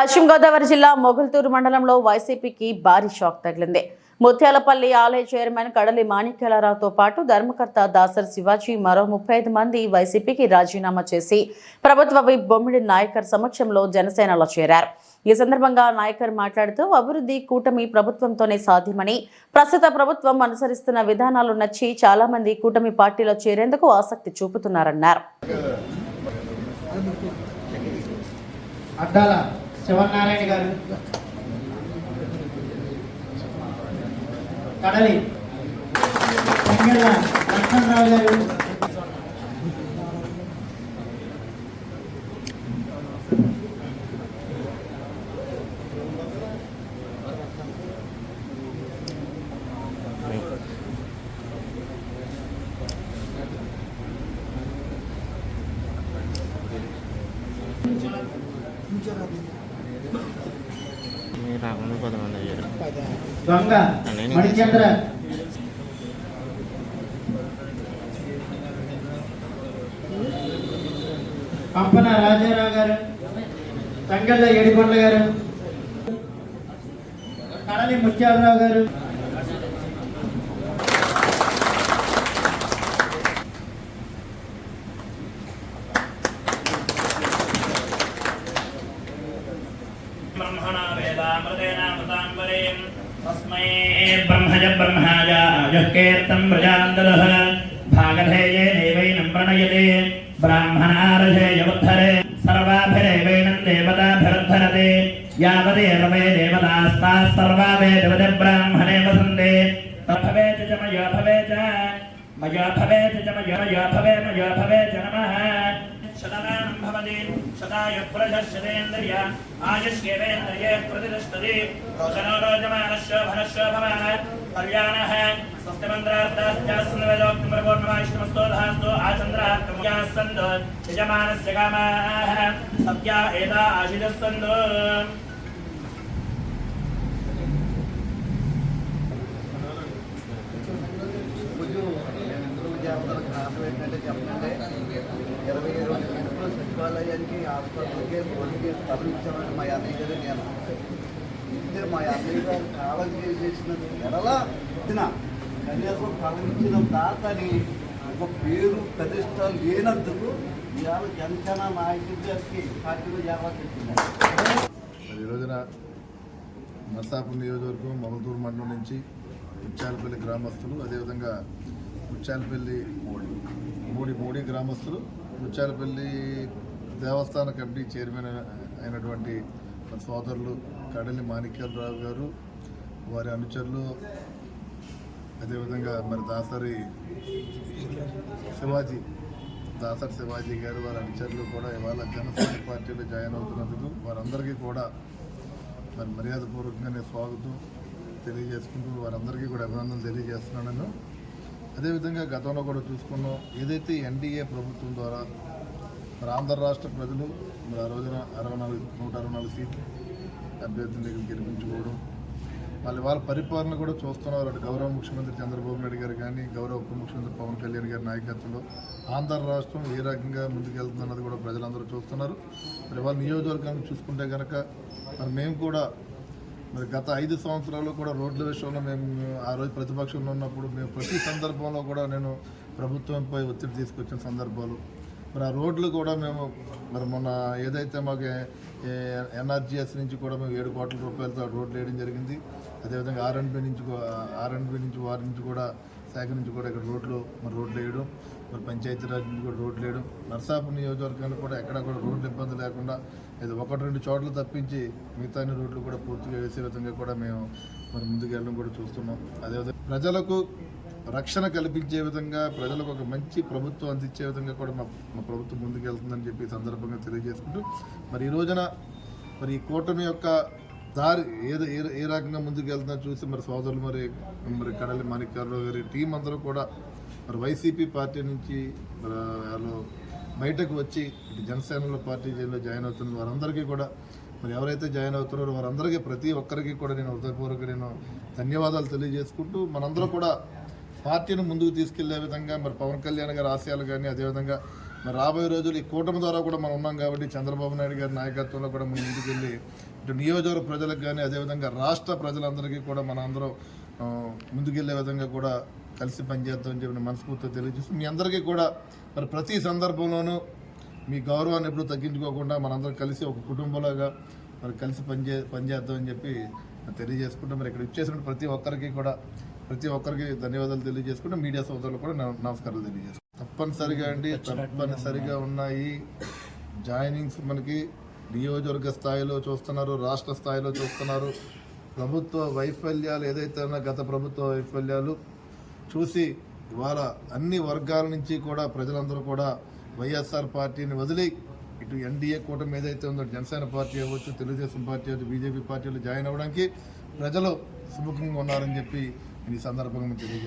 పశ్చిమ గోదావరి జిల్లా మొగుల్తూరు మండలంలో వైసీపీకి భారీ షాక్ తగిలింది. ముత్యాలపల్లి ఆలయ చైర్మన్ కడలి మాణిక్యాలరావుతో పాటు ధర్మకర్త దాసర్ శివాజీ మరో ముప్పై ఐదు మంది వైసీపీకి రాజీనామా చేసి ప్రభుత్వ విప్ బొమ్మిడి నాయకర్ సమక్షంలో జనసేనలో చేరారు. ఈ సందర్భంగా నాయకర్ మాట్లాడుతూ అభివృద్ధి కూటమి ప్రభుత్వంతోనే సాధ్యమని ప్రస్తుత ప్రభుత్వం అనుసరిస్తున్న విధానాలు నచ్చి చాలా మంది కూటమి పార్టీలో చేరేందుకు ఆసక్తి చూపుతున్నారన్నారు. శివనారాయణ గారు కడలి చెంగళ్ళ లక్ష్మణరావు గారు మీరు రాకుండా అయ్యారు మణిచంద్ర పంపన రాజారావు గారు తంగళ్ళ ఏడికొండ గారు కడలి ముత్యాలరావు గారు वेदामृतेनामृताम्बरेम् तस्मै ब्रह्मज ब्रह्माय यः प्रजान्दलः भागधेयेनैवैनं प्रणयते। ब्राह्मणारधेयमुद्धरे सर्वाभिरेवैनं देवताभिरुद्धरते। यावदेव वै देवतास्ताः सर्वा वेदवद ब्राह्मणे वसन्ते। तभवेत् च मया भवे मया भवेत् च मया मया भवे मया भवे नमः। शतमानं भवति शताय पुरशस्यतेन्द्रिय आयुष्येवेन्द्रिये प्रतिष्ठति रोचनो रोचमानश्च भनश्च भवान् कल्याणः स्वस्तिमन्त्रार्थास्यास्मृतोक्तमृगोर्णमाष्टमस्तोधास्तु आचन्द्रात्मयाः सन्तो यजमानस्य कामाः सत्या एता आशिषः सन्तो ఏంటంటే చెప్పండి ఇరవై ఇరవై గంటలు సచివాలయానికి హాస్పిటల్కి రోడ్డుకి తరలించామని మా అన్నయ్య గారు నేను ఇద్దరు మా అన్నయ్య గారు కాలం చేసేసిన ఎడలా ఇచ్చిన కనీసం తరలించిన దాతని ఒక పేరు ప్రతిష్ట లేనందుకు ఇవాళ జనసేన నాయకుడి గారికి పార్టీలో చేరాల్సి వచ్చింది ఈ రోజున నర్సాపురం నియోజకవర్గం మొగల్తూరు మండలం నుంచి ముచ్చాలపల్లి గ్రామస్తులు అదేవిధంగా ముత్యాలపల్లి మూడి మూడి గ్రామస్తులు ముచ్చాలపల్లి దేవస్థాన కమిటీ చైర్మన్ అయినటువంటి మన సోదరులు కడలి మాణిక్యాలరావు గారు వారి అనుచరులు అదేవిధంగా మరి దాసరి శివాజీ దాసరి శివాజీ గారు వారి అనుచరులు కూడా ఇవాళ జనసేన పార్టీలో జాయిన్ అవుతున్నందుకు వారందరికీ కూడా మరి మర్యాదపూర్వకంగా నేను స్వాగతం తెలియజేసుకుంటూ వారందరికీ కూడా అభినందనలు తెలియజేస్తున్నాను. నేను అదేవిధంగా గతంలో కూడా చూసుకున్నాం. ఏదైతే ఎన్డీఏ ప్రభుత్వం ద్వారా మరి ఆంధ్ర రాష్ట్ర ప్రజలు మరి ఆ రోజున అరవై నాలుగు నూట అరవై నాలుగు సీట్లు అభ్యర్థుల దగ్గర గెలిపించుకోవడం మళ్ళీ వాళ్ళ పరిపాలన కూడా చూస్తున్నారు అటు గౌరవ ముఖ్యమంత్రి చంద్రబాబు నాయుడు గారు కానీ గౌరవ ఉప ముఖ్యమంత్రి పవన్ కళ్యాణ్ గారి నాయకత్వంలో ఆంధ్ర రాష్ట్రం ఏ రకంగా ముందుకెళ్తుందన్నది కూడా ప్రజలందరూ చూస్తున్నారు. మరి వాళ్ళ నియోజకవర్గాన్ని చూసుకుంటే కనుక మరి మేము కూడా మరి గత ఐదు సంవత్సరాలు కూడా రోడ్ల విషయంలో మేము ఆ రోజు ప్రతిపక్షంలో ఉన్నప్పుడు మేము ప్రతి సందర్భంలో కూడా నేను ప్రభుత్వంపై ఒత్తిడి తీసుకొచ్చిన సందర్భాలు. మరి ఆ రోడ్లు కూడా మేము మరి మొన్న ఏదైతే మాకు ఎన్ఆర్జిఎస్ నుంచి కూడా మేము ఏడు కోట్ల రూపాయలతో రోడ్లు వేయడం జరిగింది. అదేవిధంగా ఆర్ఎండ్బి నుంచి ఆర్ఎండ్బి నుంచి వారి నుంచి కూడా శాఖ నుంచి కూడా ఇక్కడ రోడ్లు మరి రోడ్లు వేయడం. మరి పంచాయతీరాజ్ నుంచి కూడా రోడ్లు లేడు నర్సాపు నియోజకవర్గానికి కూడా ఎక్కడ కూడా రోడ్లు ఇబ్బంది లేకుండా ఇది ఒకటి రెండు చోట్ల తప్పించి మిగతా అన్ని రోడ్లు కూడా పూర్తిగా వేసే విధంగా కూడా మేము మరి ముందుకు వెళ్ళడం కూడా చూస్తున్నాం. అదేవిధంగా ప్రజలకు రక్షణ కల్పించే విధంగా ప్రజలకు ఒక మంచి ప్రభుత్వం అందించే విధంగా కూడా మా మా ప్రభుత్వం ముందుకు వెళ్తుందని చెప్పి సందర్భంగా తెలియజేసుకుంటూ మరి ఈ రోజున మరి ఈ కూటమి యొక్క దారి ఏదో ఏ ఏ రకంగా ముందుకు వెళ్తుందో చూసి మరి సోదరులు మరి మరి కడలి మాణిక్యారావు గారి టీం అందరూ కూడా మరి వైసీపీ పార్టీ నుంచి వాళ్ళు బయటకు వచ్చి ఇటు జనసేనలో పార్టీలో జాయిన్ అవుతున్న వారందరికీ కూడా మరి ఎవరైతే జాయిన్ అవుతున్నారో వారందరికీ ప్రతి ఒక్కరికి కూడా నేను హృదయపూర్వక నేను ధన్యవాదాలు తెలియజేసుకుంటూ మనందరూ కూడా పార్టీని ముందుకు తీసుకెళ్ళే విధంగా మరి పవన్ కళ్యాణ్ గారి ఆశయాలు కానీ అదేవిధంగా మరి రాబోయే రోజులు ఈ కూటమి ద్వారా కూడా మనం ఉన్నాం కాబట్టి చంద్రబాబు నాయుడు గారి నాయకత్వంలో కూడా మనం ముందుకెళ్ళి ఇటు నియోజకవర్గ ప్రజలకు కానీ అదేవిధంగా రాష్ట్ర ప్రజలందరికీ కూడా మన అందరం ముందుకెళ్ళే విధంగా కూడా కలిసి పనిచేద్దామని చెప్పి నేను మనస్ఫూర్తిగా తెలియజేస్తూ మీ అందరికీ కూడా మరి ప్రతి సందర్భంలోనూ మీ గౌరవాన్ని ఎప్పుడూ తగ్గించుకోకుండా మనందరం కలిసి ఒక కుటుంబంలాగా మరి కలిసి పనిచే పనిచేద్దామని చెప్పి తెలియజేసుకుంటూ మరి ఇక్కడ ఇచ్చేసిన ప్రతి ఒక్కరికి కూడా ప్రతి ఒక్కరికి ధన్యవాదాలు తెలియజేసుకుంటూ మీడియా సోదరులు కూడా నమస్కారాలు తెలియజేసుకుంటాం తప్పనిసరిగా అండి తప్పనిసరిగా ఉన్నాయి. జాయినింగ్స్ మనకి నియోజకవర్గ స్థాయిలో చూస్తున్నారు రాష్ట్ర స్థాయిలో చూస్తున్నారు. ప్రభుత్వ వైఫల్యాలు ఏదైతే ఉన్నా గత ప్రభుత్వ వైఫల్యాలు చూసి ఇవాళ అన్ని వర్గాల నుంచి కూడా ప్రజలందరూ కూడా వైఎస్ఆర్ పార్టీని వదిలి ఇటు ఎన్డీఏ కూటమి ఏదైతే ఉందో జనసేన పార్టీ అవ్వచ్చు తెలుగుదేశం పార్టీ అవ్వచ్చు బీజేపీ పార్టీలు జాయిన్ అవ్వడానికి ప్రజలు సుముఖంగా ఉన్నారని చెప్పి ఈ సందర్భంగా తెలియజేస్తాను